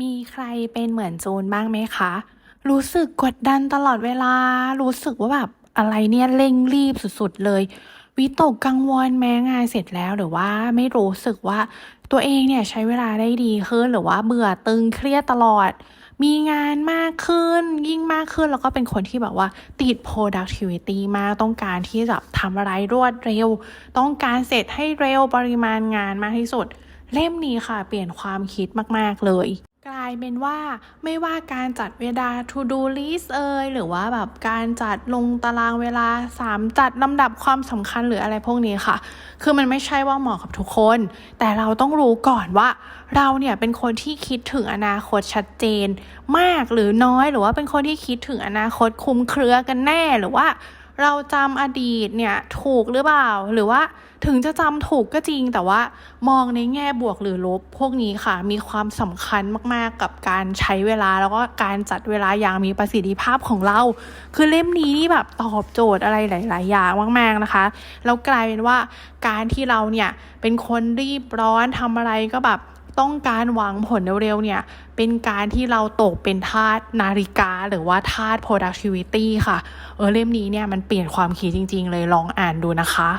มีใครเป็นเหมือนจูนบ้างไหมคะ รู้สึกกดดันตลอดเวลา รู้สึกว่าแบบอะไรเนี่ยเร่งรีบสุดๆเลย วิตกกังวลแม้งานเสร็จแล้วหรือว่าไม่รู้สึกว่าตัวเองเนี่ยใช้เวลาได้ดีขึ้นหรือว่าเบื่อตึงเครียดตลอด มีงานมากขึ้น ยิ่งมากขึ้นแล้วก็เป็นคนที่แบบว่าติด productivity มากต้องการที่จะทำอะไรรวดเร็ว ต้องการเสร็จให้เร็วปริมาณงานมากที่สุด เล่มนี้ค่ะ เปลี่ยนความคิดมาก ๆ เลย กลายเป็นว่าไม่ว่าการจัดเวลา to do list เอ่ยหรือว่าแบบการจัดลงตารางเวลา 3 จัดลำดับความสำคัญหรืออะไรพวกนี้ค่ะ คือมันไม่ใช่ว่าเหมาะกับทุกคน แต่เราต้องรู้ก่อนว่าเราเนี่ยเป็นคนที่คิดถึงอนาคตชัดเจน มากหรือน้อยหรือว่าเป็นคนที่คิดถึงอนาคตคลุมเครือกันแน่หรือว่า เราจำอดีตเนี่ยถูกหรือเปล่า หรือว่าถึงจะจำถูกก็จริง แต่ว่ามองในแง่บวกหรือลบ พวกนี้ค่ะ มีความสำคัญมากๆกับการใช้เวลาแล้วก็การจัดเวลาอย่างมีประสิทธิภาพของเรา คือเล่มนี้นี่แบบตอบโจทย์อะไรหลาย ๆ อย่างมาก ๆนะคะ แล้วกลายเป็นว่าการที่เราเนี่ยเป็นคนรีบร้อนทำอะไรก็แบบ ต้องการหวังผลเร็วๆเนี่ย เป็นการที่เราตกเป็นทาสนาฬิกา หรือว่าทาส productivity ค่ะ เออเล่มนี้เนี่ยมันเปลี่ยนความคิดจริง ๆ เลยลองอ่านดูนะคะ